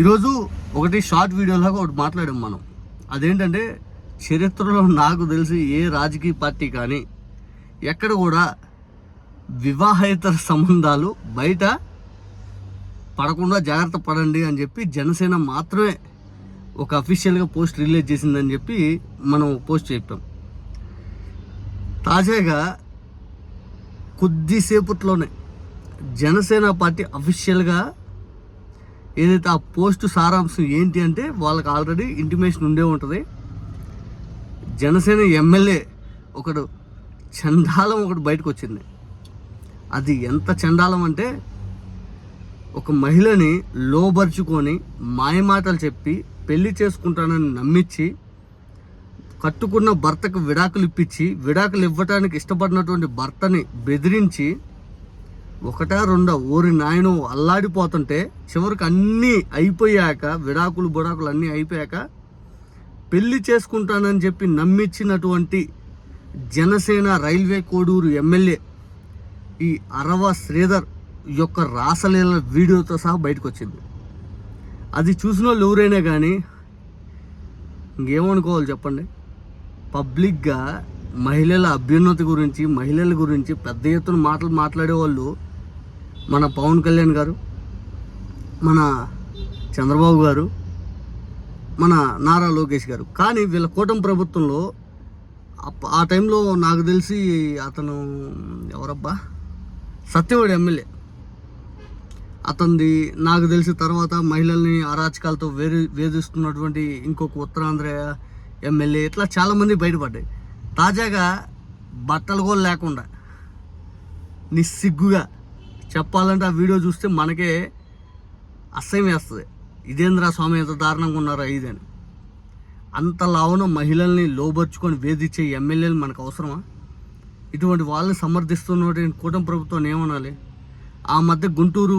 ఈరోజు ఒకటి షార్ట్ వీడియోలాగా ఒకటి మాట్లాడాం మనం. అదేంటంటే చరిత్రలో నాకు తెలిసి ఏ రాజకీయ పార్టీ కానీ ఎక్కడ కూడా వివాహేతర సంబంధాలు బయట పడకుండా జాగ్రత్త పడండి అని చెప్పి జనసేన మాత్రమే ఒక అఫీషియల్గా పోస్ట్ రిలీజ్ చేసిందని చెప్పి మనం పోస్ట్ చెప్పాం. తాజాగా కొద్దిసేపట్లోనే జనసేన పార్టీ అఫీషియల్గా ఏదైతే ఆ పోస్ట్ సారాంశం ఏంటి అంటే వాళ్ళకి ఆల్రెడీ ఇంటిమేషన్ ఉండే ఉంటుంది. జనసేన ఎమ్మెల్యే ఒకడు చండాలం ఒకటి బయటకు వచ్చింది. అది ఎంత చండాలం అంటే ఒక మహిళని లోబరుచుకొని మాయమాటలు చెప్పి పెళ్ళి చేసుకుంటానని నమ్మించి కట్టుకున్న భర్తకు విడాకులు ఇప్పించి విడాకులు ఇవ్వటానికి ఇష్టపడినటువంటి భర్తని బెదిరించి ఒకటా రెండో ఊరి నాయనం అల్లాడిపోతుంటే చివరికి అన్నీ అయిపోయాక విడాకులు బుడాకులు అన్నీ అయిపోయాక పెళ్ళి చేసుకుంటానని చెప్పి నమ్మించినటువంటి జనసేన రైల్వే కోడూరు ఎమ్మెల్యే ఈ అరవ శ్రీధర్ యొక్క రాసలీల వీడియోతో సహా బయటకు వచ్చింది అది చూసిన వాళ్ళు ఎవరైనా కానీ ఇంకేమనుకోవాలి చెప్పండి? పబ్లిక్గా మహిళల అభ్యున్నతి గురించి మహిళల గురించి పెద్ద ఎత్తున మాటలు మాట్లాడేవాళ్ళు మన పవన్ కళ్యాణ్ గారు మన చంద్రబాబు గారు మన నారా లోకేష్ గారు. కానీ వీళ్ళ కూటమి ప్రభుత్వంలో ఆ టైంలో నాకు తెలిసి అతను ఎవరబ్బా? సత్యవాడి ఎమ్మెల్యే. అతనిది నాకు తెలిసిన తర్వాత మహిళల్ని అరాచకాలతో వేరు వేధిస్తున్నటువంటి ఇంకొక ఉత్తరాంధ్ర ఎమ్మెల్యే ఇట్లా చాలామంది బయటపడ్డాయి. తాజాగా బట్టలు కూడా లేకుండా నిస్సిగ్గుగా చెప్పాలంటే ఆ వీడియో చూస్తే మనకే అసహ్యం వేస్తుంది. ఇదేంద్రా స్వామి ఎంత దారుణంగా ఉన్నారా ఇదని అంత లావున మహిళల్ని లోబర్చుకొని వేధించే ఎమ్మెల్యేలు మనకు అవసరమా? ఇటువంటి వాళ్ళని సమర్థిస్తున్నటువంటి కూటమి ప్రభుత్వం ఏమనాలి ఆ మధ్య గుంటూరు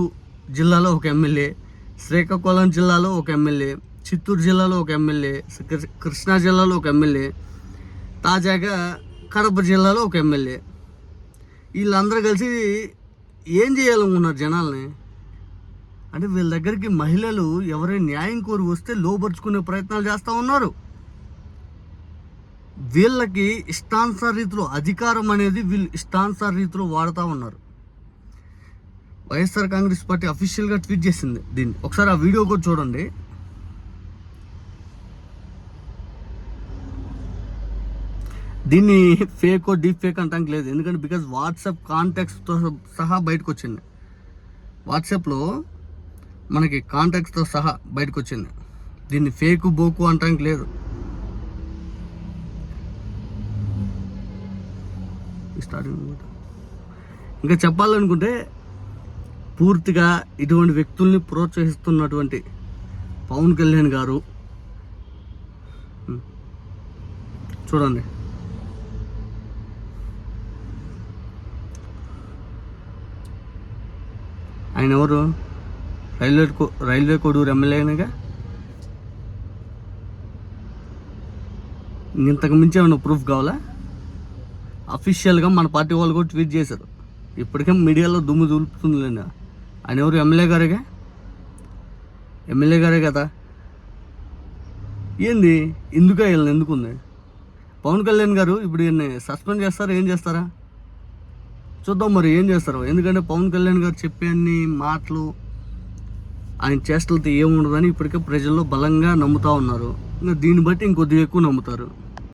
జిల్లాలో ఒక ఎమ్మెల్యే శ్రీకాకుళం జిల్లాలో ఒక ఎమ్మెల్యే చిత్తూరు జిల్లాలో ఒక ఎమ్మెల్యే కృష్ణా జిల్లాలో ఒక ఎమ్మెల్యే తాజాగా కడప జిల్లాలో ఒక ఎమ్మెల్యే. వీళ్ళందరూ కలిసి ఏం చేయాలనుకున్నారు జనాల్ని? అంటే వీళ్ళ దగ్గరికి మహిళలు ఎవరైనా న్యాయం కోరి వస్తే లోపరుచుకునే ప్రయత్నాలు చేస్తూ ఉన్నారు. వీళ్ళకి ఇష్టానుసార రీతిలో అధికారం అనేది వీళ్ళు ఇష్టానుసార రీతిలో వాడుతూ ఉన్నారు. వైఎస్ఆర్ కాంగ్రెస్ పార్టీ అఫీషియల్గా ట్వీట్ చేసింది దీన్ని. ఒకసారి ఆ వీడియో కూడా చూడండి. దీన్ని ఫేక్ డీప్ ఫేక్ అంటానికి లేదు. ఎందుకంటే బికాజ్ వాట్సాప్ కాంటాక్ట్స్తో సహా బయటకు వచ్చింది వాట్సాప్లో మనకి కాంటాక్ట్స్తో సహా బయటకు వచ్చింది దీన్ని ఫేక్ బోకు అంటానికి లేదు. స్టార్టింగ్ ఇంకా చెప్పాలనుకుంటే పూర్తిగా ఇటువంటి వ్యక్తుల్ని ప్రోత్సహిస్తున్నటువంటి పవన్ కళ్యాణ్ గారు. చూడండి. ఆయన ఎవరు? రైల్వే కో- రైల్వే కొడూరు ఎమ్మెల్యేనగా ఇంతకు మించి ఏమైనా ప్రూఫ్ కావాలా? అఫీషియల్గా మన పార్టీ వాళ్ళు కూడా ట్వీట్ చేశారు. ఇప్పటికే మీడియాలో దుమ్ము దులుపుతుందిలేండి. ఆయన ఎవరు? ఎమ్మెల్యే గారేగా? ఎమ్మెల్యే గారే కదా? ఏంది? ఎందుకు వీళ్ళని ఎందుకుంది పవన్ కళ్యాణ్ గారు ఇప్పుడు ఈయన్ని సస్పెండ్ చేస్తారా? ఏం చేస్తారా? చూద్దాం మరి ఏం చేస్తారు? ఎందుకంటే పవన్ కళ్యాణ్ గారు చెప్పే అన్ని మాటలు ఆయన చేష్టలతో ఏముండదని ఇప్పటికే ప్రజల్లో బలంగా నమ్ముతా ఉన్నారు. ఇంకా దీన్ని బట్టి ఇంకొద్దిగా ఎక్కువ నమ్ముతారు.